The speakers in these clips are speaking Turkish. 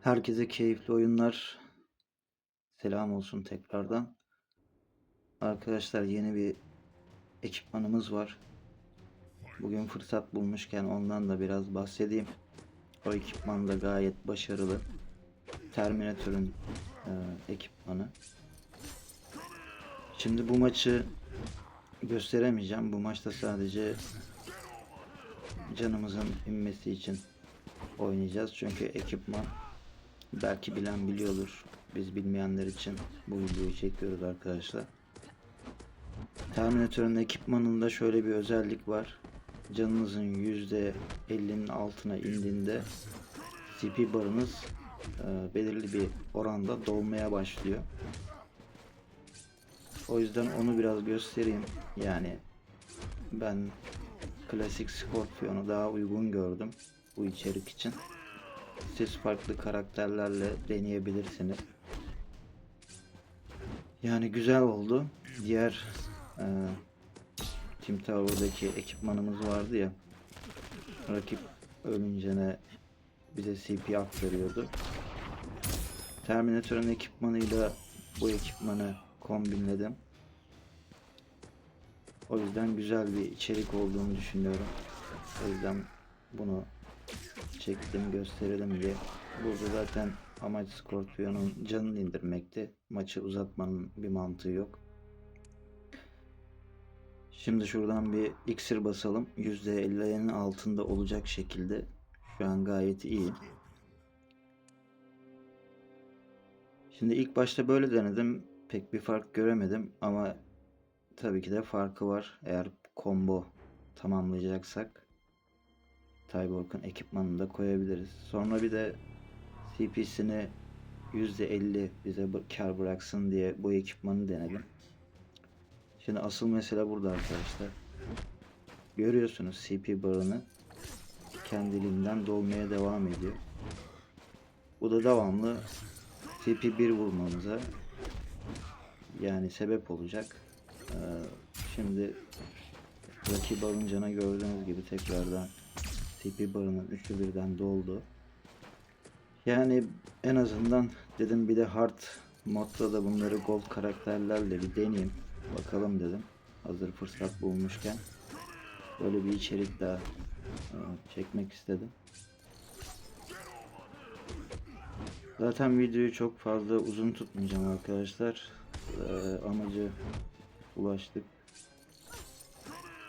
Herkese keyifli oyunlar. Selam olsun tekrardan. Arkadaşlar yeni bir ekipmanımız var. Bugün fırsat bulmuşken ondan da biraz bahsedeyim. O ekipman da gayet başarılı. Terminator'ın e, ekipmanı. Şimdi bu maçı gösteremeyeceğim. Bu maçta sadece canımızın inmesi için oynayacağız. Çünkü ekipman belki bilen biliyordur. Biz bilmeyenler için bu videoyu çekiyoruz arkadaşlar. Terminator'ın ekipmanında şöyle bir özellik var. Canınızın %50'nin altına indiğinde CP barınız e, belirli bir oranda dolmaya başlıyor. O yüzden onu biraz göstereyim. Yani ben klasik Scorpion'u daha uygun gördüm bu içerik için. Siz farklı karakterlerle deneyebilirsiniz. Yani güzel oldu. Diğer e, Team Tower'daki ekipmanımız vardı ya. Rakip ölünce ne bize CP aktarıyordu. Terminator'ın ekipmanıyla bu ekipmanı kombinledim. O yüzden güzel bir içerik olduğunu düşünüyorum. O yüzden bunu çektim gösterelim diye. Burada zaten amaç Scorpion'un canını indirmekti. Maçı uzatmanın bir mantığı yok. Şimdi şuradan bir iksir basalım. %50'nin altında olacak şekilde. Şu an gayet iyi. Şimdi ilk başta böyle denedim. Pek bir fark göremedim ama tabii ki de farkı var. Eğer combo tamamlayacaksak Tyborg'un ekipmanını da koyabiliriz. Sonra bir de CP'sini %50 bize kar bıraksın diye bu ekipmanı denedim. Şimdi asıl mesele burada arkadaşlar. Görüyorsunuz CP barını kendiliğinden dolmaya devam ediyor. Bu da devamlı CP1 vurmamıza yani sebep olacak. Ee, şimdi rakip alıncana gördüğünüz gibi tekrardan CP barının üçü birden doldu. Yani en azından dedim bir de hard modda da bunları gold karakterlerle bir deneyeyim. Bakalım dedim. Hazır fırsat bulmuşken. Böyle bir içerik daha e, çekmek istedim. Zaten videoyu çok fazla uzun tutmayacağım arkadaşlar. Ee, amacı ulaştık.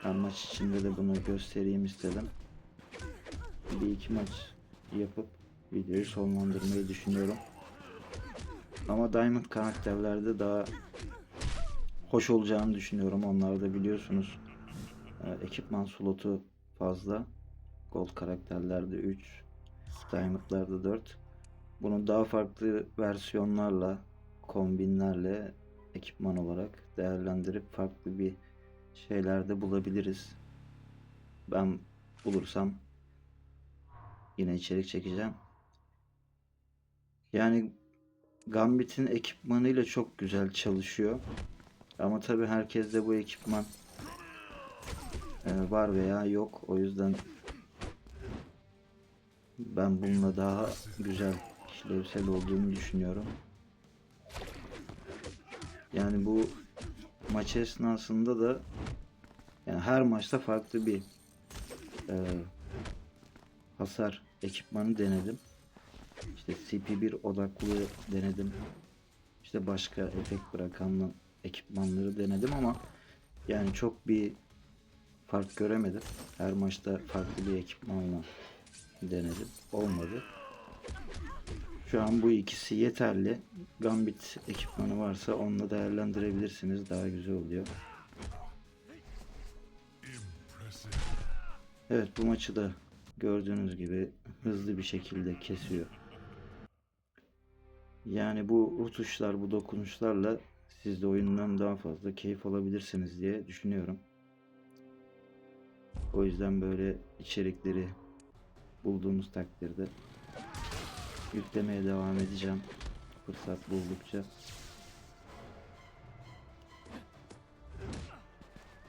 Ben maç içinde de bunu göstereyim istedim. Bir iki maç yapıp videoyu sonlandırmayı düşünüyorum. Ama Diamond karakterlerde daha hoş olacağını düşünüyorum. Onlar da biliyorsunuz e, ekipman slotu fazla. Gold karakterlerde 3, Diamond'larda 4. Bunu daha farklı versiyonlarla, kombinlerle ekipman olarak değerlendirip farklı bir şeylerde bulabiliriz. Ben bulursam yine içerik çekeceğim. Yani Gambit'in ekipmanıyla çok güzel çalışıyor. Ama tabi herkeste bu ekipman e, var veya yok. O yüzden ben bununla daha güzel işlevsel olduğunu düşünüyorum. Yani bu maç esnasında da yani her maçta farklı bir e, hasar ekipmanı denedim. İşte CP1 odaklı denedim. İşte başka efekt bırakan ekipmanları denedim ama yani çok bir fark göremedim. Her maçta farklı bir ekipmanla denedim. Olmadı. Şu an bu ikisi yeterli. Gambit ekipmanı varsa onunla değerlendirebilirsiniz. Daha güzel oluyor. Evet bu maçı da gördüğünüz gibi hızlı bir şekilde kesiyor. Yani bu rutuşlar, bu dokunuşlarla siz de oyundan daha fazla keyif alabilirsiniz diye düşünüyorum. O yüzden böyle içerikleri bulduğumuz takdirde yüklemeye devam edeceğim. Fırsat buldukça.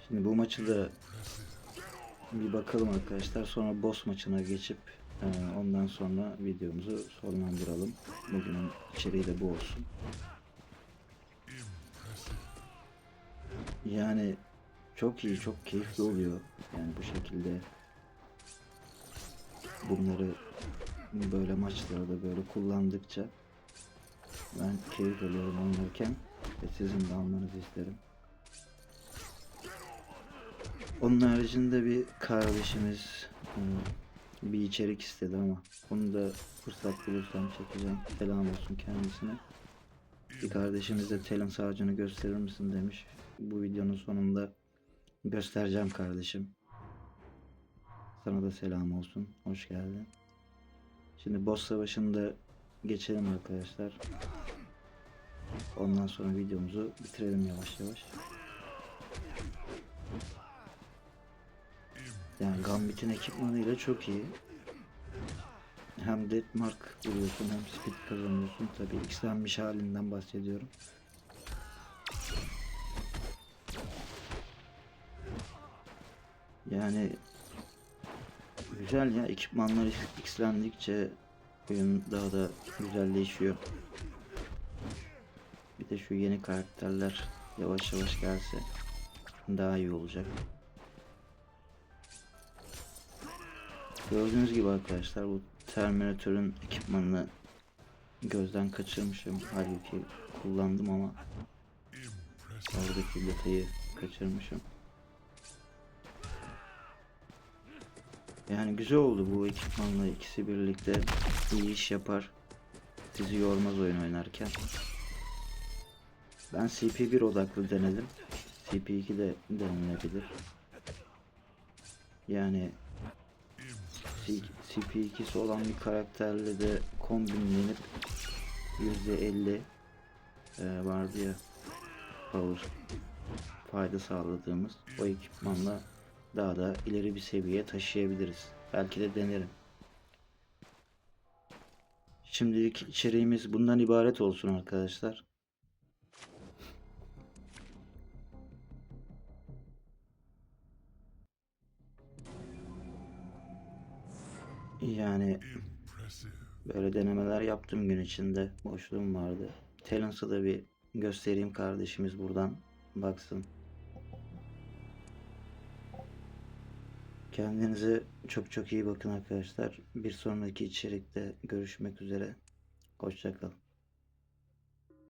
Şimdi bu maçı da bir bakalım arkadaşlar. Sonra boss maçına geçip Ee, ondan sonra videomuzu sonlandıralım. Bugünün içeriği de bu olsun. Yani çok iyi, çok keyifli oluyor. Yani bu şekilde bunları böyle maçlarda böyle kullandıkça ben keyif alıyorum oynarken ve sizin de almanızı isterim. Onun haricinde bir kardeşimiz e, bir içerik istedi ama onu da fırsat bulursam çekeceğim. Selam olsun kendisine. Bir kardeşimiz de talent ağacını gösterir misin demiş. Bu videonun sonunda göstereceğim kardeşim. Sana da selam olsun. Hoş geldin. Şimdi boss savaşında geçelim arkadaşlar. Ondan sonra videomuzu bitirelim yavaş yavaş. Yani Gambit'in ekipmanıyla çok iyi. Hem Deathmark vuruyorsun hem speed kazanıyorsun. Tabii X'lenmiş halinden bahsediyorum. Yani güzel ya ekipmanlar X'lendikçe oyun daha da güzelleşiyor. Bir de şu yeni karakterler yavaş yavaş gelse daha iyi olacak. Gördüğünüz gibi arkadaşlar bu Terminator'ın ekipmanını gözden kaçırmışım. Halbuki kullandım ama oradaki detayı kaçırmışım. Yani güzel oldu bu ekipmanla ikisi birlikte iyi iş yapar. Sizi yormaz oyun oynarken. Ben CP1 odaklı denedim. CP2 de denilebilir. Yani CP2'si olan bir karakterle de kombinlenip %50 e, vardı ya power fayda sağladığımız o ekipmanla daha da ileri bir seviyeye taşıyabiliriz. Belki de denerim. Şimdilik içeriğimiz bundan ibaret olsun arkadaşlar. Yani böyle denemeler yaptım gün içinde. Boşluğum vardı. Talents'ı da bir göstereyim kardeşimiz buradan baksın. Kendinize çok çok iyi bakın arkadaşlar. Bir sonraki içerikte görüşmek üzere. Hoşçakalın.